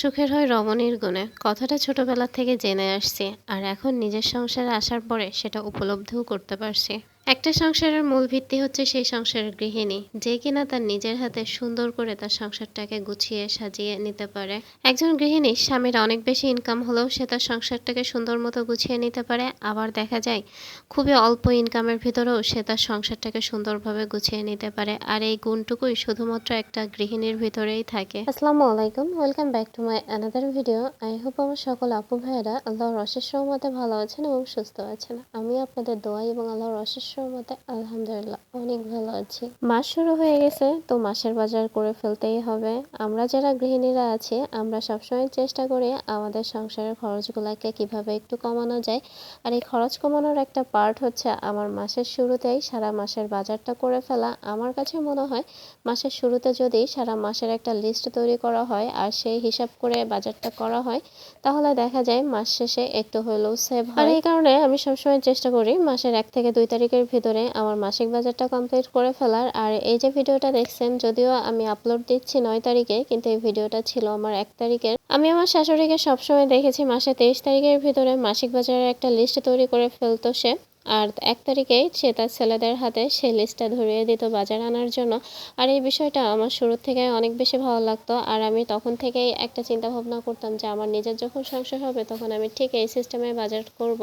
সুখের হয় রমণীর গুণে। কথাটা ছোটবেলা থেকে জেনে আসছি, আর এখন নিজের সংসারে আসার পরে সেটা উপলব্ধিও করতে পারছি। একটা সংসারের মূল ভিত্তি হচ্ছে সেই সংসারের গৃহিণী, যে কিনা তার নিজের হাতে সুন্দর করে তার সংসারটাকে গুছিয়ে সাজিয়ে নিতে পারে। একজন গৃহিণী স্বামীর অনেক বেশি ইনকাম হলেও সে তার সংসারটাকে সুন্দর মতো গুছিয়ে নিতে পারে। আবার দেখা যায়, খুবই অল্প ইনকামের ভিতরেও সে তার সংসারটাকে সুন্দরভাবে গুছিয়ে নিতে পারে। আর এই গুণটুকুই শুধুমাত্র একটা গৃহিণীর ভিতরেই থাকে। আসসালামু আলাইকুম, welcome back to my another video I hope আমার সকল আপু ভাইয়েরা আল্লাহর অশেষ রহমতে ভালো আছেন এবং সুস্থ আছেন। আমি আপনাদের দোয়াই এবং আল্লাহর অশেষ রহমতে আলহামদুলিল্লাহ, অনেক ভালো আছি। মাস শুরু হয়ে গেছে, তো মাসের বাজার করে ফেলতেই হবে। আমরা যারা গৃহিণীরা আছি, আমরা সবসময় চেষ্টা করি আমাদের সংসারের খরচগুলোকে কীভাবে একটু কমানো যায়। আর এই খরচ কমানোর একটা পার্ট হচ্ছে আমার মাসের শুরুতেই সারা মাসের বাজারটা করে ফেলা। আমার কাছে মনে হয় মাসের শুরুতে যদি সারা মাসের একটা লিস্ট তৈরি করা হয় আর সেই হিসাব করে বাজারটা করা হয়, তাহলে দেখা যায় মাস শেষে একটু হলেও সেভ হয়। আর এই কারণে আমি সবসময় চেষ্টা করি মাসের এক থেকে দুই তারিখের ভিতরে আমার মাসিক বাজারটা কমপ্লিট করে ফেলার। আর এই যে ভিডিওটা দেখছেন, যদিও আমি আপলোড দিচ্ছি নয় তারিখে, কিন্তু এই ভিডিওটা ছিল আমার এক তারিখের। আমি আমার শাশুড়িকে সবসময় দেখেছি মাসে তেইশ তারিখের ভিতরে মাসিক বাজারের একটা লিস্ট তৈরি করে ফেলতো সে। আর এক তারিখেই সে তার ছেলেদের হাতে সেই লিস্টটা ধরিয়ে দিত বাজার আনার জন্য। আর এই বিষয়টা আমার শুরুর থেকে অনেক বেশি ভালো লাগতো। আর আমি তখন থেকেই একটা চিন্তা ভাবনা করতাম যে আমার নিজের যখন সংসার হবে তখন আমি ঠিক এই সিস্টেমে বাজার করব।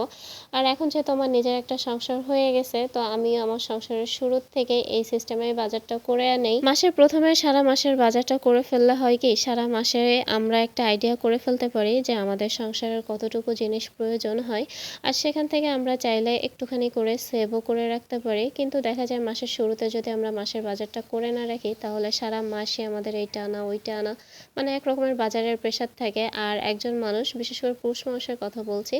আর এখন যেহেতু আমার নিজের একটা সংসার হয়ে গেছে, তো আমি আমার সংসারের শুরুর থেকে এই সিস্টেমে বাজারটা করে নেই মাসের প্রথমে সারা মাসের বাজারটা করে ফেললে হয় কি, সারা মাসে আমরা একটা আইডিয়া করে ফেলতে পারি যে আমাদের সংসারের কতটুকু জিনিস প্রয়োজন হয়। আর সেখান থেকে আমরা চাইলে একটুখানি একটুখানি করে সেভও করে রাখতে পারি। কিন্তু দেখা যায় মাসের শুরুতে যদি আমরা মাসের বাজারটা করে না রাখি, তাহলে সারা মাসে আমাদের এইটা আনা, ওইটা আনা মানে এক রকমের বাজারের প্রেশার থাকে। আর একজন মানুষ, বিশেষ করে পুরুষ মানুষের কথা বলছি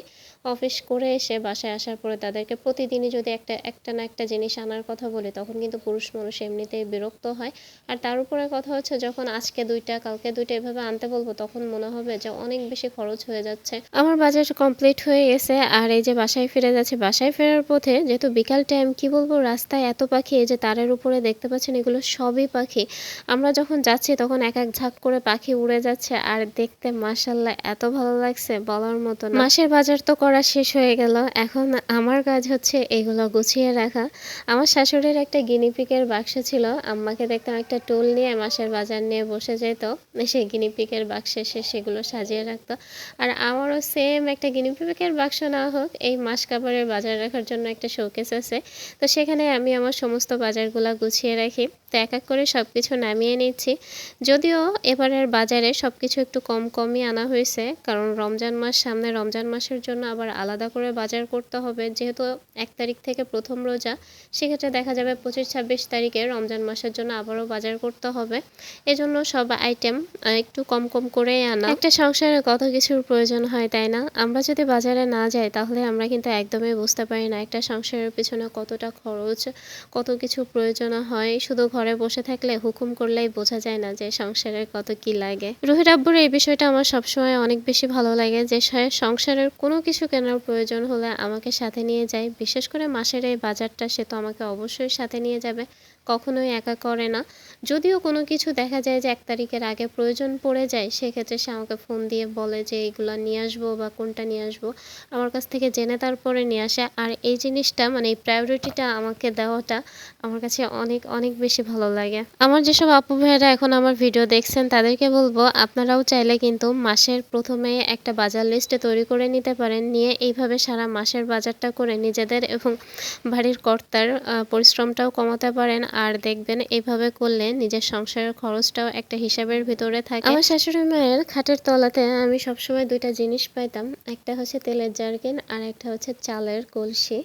অফিস করে এসে বাসায় আসার পরে তাদেরকে প্রতিদিনই যদি একটা একটা না একটা জিনিস আনার কথা বলি, তখন কিন্তু পুরুষ মানুষ এমনিতেই বিরক্ত হয়। আর তার উপরে কথা হচ্ছে, যখন আজকে দুইটা, কালকে দুইটা এভাবে আনতে বলব, তখন মনে হবে যে অনেক বেশি খরচ হয়ে যাচ্ছে। আমার বাজার কমপ্লিট হয়ে গেছে, আর এই যে বাসায় ফিরে যাচ্ছে, বাসায় ফেরার পথে, যেহেতু বিকাল টাইম কি বলব, রাস্তায় এত পাখি যে তারের উপরে দেখতে পাচ্ছেন, এগুলো সবই পাখি। আমরা যখন যাচ্ছি, তখন এক এক ঝাঁক করে পাখি উড়ে যাচ্ছে, আর দেখতে মাসাল্লাহ এত ভালো লাগছে বলার মতো মাসের বাজার তো করা শেষ হয়ে গেল। এখন আমার কাজ হচ্ছে এগুলো গুছিয়ে রাখা। আমার শাশুড়ির একটা গিনিপিকের বাক্স ছিল। আম্মাকে দেখতাম একটা টুল নিয়ে মাসের বাজার নিয়ে বসে যেত। সেই গিনিপিকের বাক্সে সে সেগুলো সাজিয়ে রাখতো। আর আমারও সেম একটা গিনিপিকের বাক্স না হোক, এই মাস কাপড়ের বাজার রাখার জন্য একটা শোকেস আছে। তো সেখানে আমি আমার সমস্ত বাজারগুলো গুছিয়ে রাখি। তো এক এক করে সব কিছু নামিয়ে নিচ্ছি। যদিও এবারের বাজারে সব কিছু একটু কম কমই আনা হয়েছে। কারণ রমজান মাস সামনে রমজান মাসের জন্য আবার আলাদা করে বাজার করতে হবে। যেহেতু এক তারিখ থেকে প্রথম রোজা, সেক্ষেত্রে দেখা যাবে পঁচিশ, ছাব্বিশ তারিখে রমজান মাসের জন্য আবারও বাজার করতে হবে। এজন্য সব আইটেম একটু কম কম করেই আনা। একটা সংসারে কত কিছুর প্রয়োজন হয়, তাই না? আমরা যদি বাজারে না যাই, তাহলে আমরা কিন্তু একদমই বুঝতে পারি না একটা সংসারের পেছনে কতটা খরচ, কত কিছু প্রয়োজন হয়, শুধু ঘরে বসে থাকলে হুকুম করলেই বোঝা যায় না যে সংসারের কত কি লাগে। রোহিত আব্বুর এই বিষয়টা আমার সবসময় অনেক বেশি ভালো লাগে যে সংসারের কোনো কিছু কেনার প্রয়োজন হলে আমাকে সাথে নিয়ে যায়। বিশেষ করে মাসের এই বাজারটা সে তো আমাকে অবশ্যই সাথে নিয়ে যাবে। কখনোই একা করে না। যদিও কোনো কিছু দেখা যায় যে এক তারিখের আগে প্রয়োজন পড়ে যায়, সেক্ষেত্রে সে আমাকে ফোন দিয়ে বলে যে এইগুলো নিয়ে আসব বা কোনটা নিয়ে আসব। আমার কাছ থেকে জেনে তারপরে নিয়ে আসে। আর এই জিনিসটা মানে এই প্রায়োরিটিটা আমাকে দেওয়াটা আমার কাছে অনেক অনেক বেশি ভালো লাগে। আমার যেসব আপু ভাইয়েরা এখন আমার ভিডিও দেখছেন, তাদেরকে বলব, আপনারাও চাইলে কিন্তু মাসের প্রথমে একটা বাজার লিস্টে তৈরি করে নিতে পারেন। নিয়ে এইভাবে সারা মাসের বাজারটা করে নিজেদের এবং বাড়ির কর্তার পরিশ্রমটাও কমাতে পারেন। আর দেখবেন এইভাবে করলে নিজের সংসারের খরচটাও একটা হিসাবের ভিতরে থাকে। আমার শাশুড়ি মায়ের খাটের তলাতে আমি সবসময় দুইটা জিনিস পাইতাম, একটা হচ্ছে তেলের জারকিন আর একটা হচ্ছে চালের কলসি।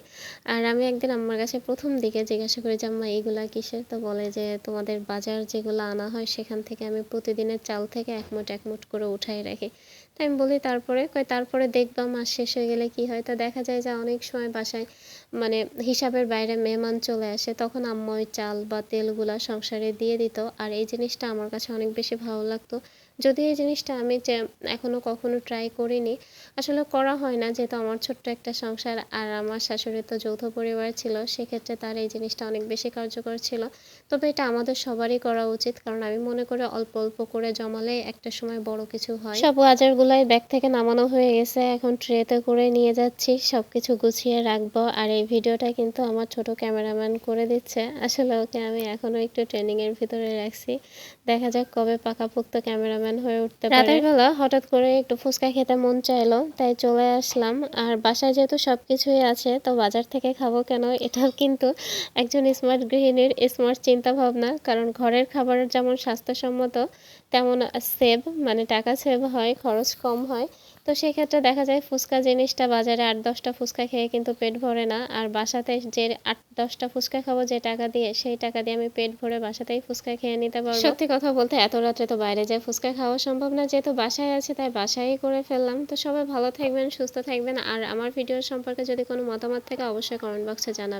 আর আমি একদিন আমার কাছে প্রথম দিকে জিজ্ঞাসা করি যে, আম্মা এইগুলা কিসের? তো বলে যে, তোমাদের বাজার যেগুলো আনা হয় সেখান থেকে আমি প্রতিদিনের চাল থেকে এক মুঠ এক মুঠ করে উঠাই রাখি। তাই আমি বলি তারপরে, কয় তারপরে দেখবা মাস শেষ হয়ে গেলে কি হয়? তো দেখা যায় যে অনেক সময় বাসায় মানে হিসাবের বাইরে মেহমান চলে আসে, তখন আম্মা ওই চাল বা তেলগুলা সংসারে দিয়ে দিত। আর এই জিনিসটা আমার কাছে অনেক বেশি ভালো লাগতো। যদি এই জিনিসটা আমি যে এখনও কখনো ট্রাই করিনি, আসলে করা হয় না। যেহেতু আমার ছোট্ট একটা সংসার, আর আমার শাশুড়ির তো যৌথ পরিবার ছিল, সেক্ষেত্রে তার এই জিনিসটা অনেক বেশি কার্যকর ছিল। তবে এটা আমাদের সবারই করা উচিত, কারণ আমি মনে করি অল্প অল্প করে জমালে একটা সময় বড় কিছু হয়। সব বাজারগুলাই ব্যাগ থেকে নামানো হয়ে গেছে। এখন ট্রেতে করে নিয়ে যাচ্ছি সব কিছু গুছিয়ে রাখব। আর এই ভিডিওটা কিন্তু আমার ছোট ক্যামেরাম্যান করে দিচ্ছে। আসলে ওকে আমি এখনও একটু ট্রেনিং এর ভিতরে রাখছি। দেখা যাক কবে পাকাপোক্ত ক্যামেরাম্যান হয়ে উঠতে রাতের বেলা হঠাৎ করে একটু ফুচকা খেতে মন চাইলো, তাই চলে আসলাম। আর বাসায় যেহেতু সবকিছুই আছে, তো বাজার থেকে খাব কেন? এটাও কিন্তু একজন স্মার্ট গৃহিণীর স্মার্ট চিন্তা ভাবনা কারণ ঘরের খাবার যেমন স্বাস্থ্যসম্মত তেমন সেভ মানে টাকা সেভ হয়, খরচ কম হয়। তো সেক্ষেত্রে দেখা যায় ফুচকা জিনিসটা বাজারে আট, দশটা ফুচকা খেয়ে কিন্তু পেট ভরে না। আর বাসাতে যে আট, দশটা ফুচকা খাব, যে টাকা দিয়ে, সেই টাকা দিয়ে আমি পেট ভরে বাসাতেই ফুচকা খেয়ে নিতে পারব। সত্যি কথা বলতে এত রাত্রে তো বাইরে যায় ফুচকা খাওয়া সম্ভব না। যেহেতু বাসায় আছে, তাই বাসায় করে ফেললাম। তো সবাই ভালো থাকবেন, সুস্থ থাকবেন। আর আমার ভিডিও সম্পর্কে যদি কোনো মতামত থাকে, অবশ্যই কমেন্ট বক্সে জানাবেন।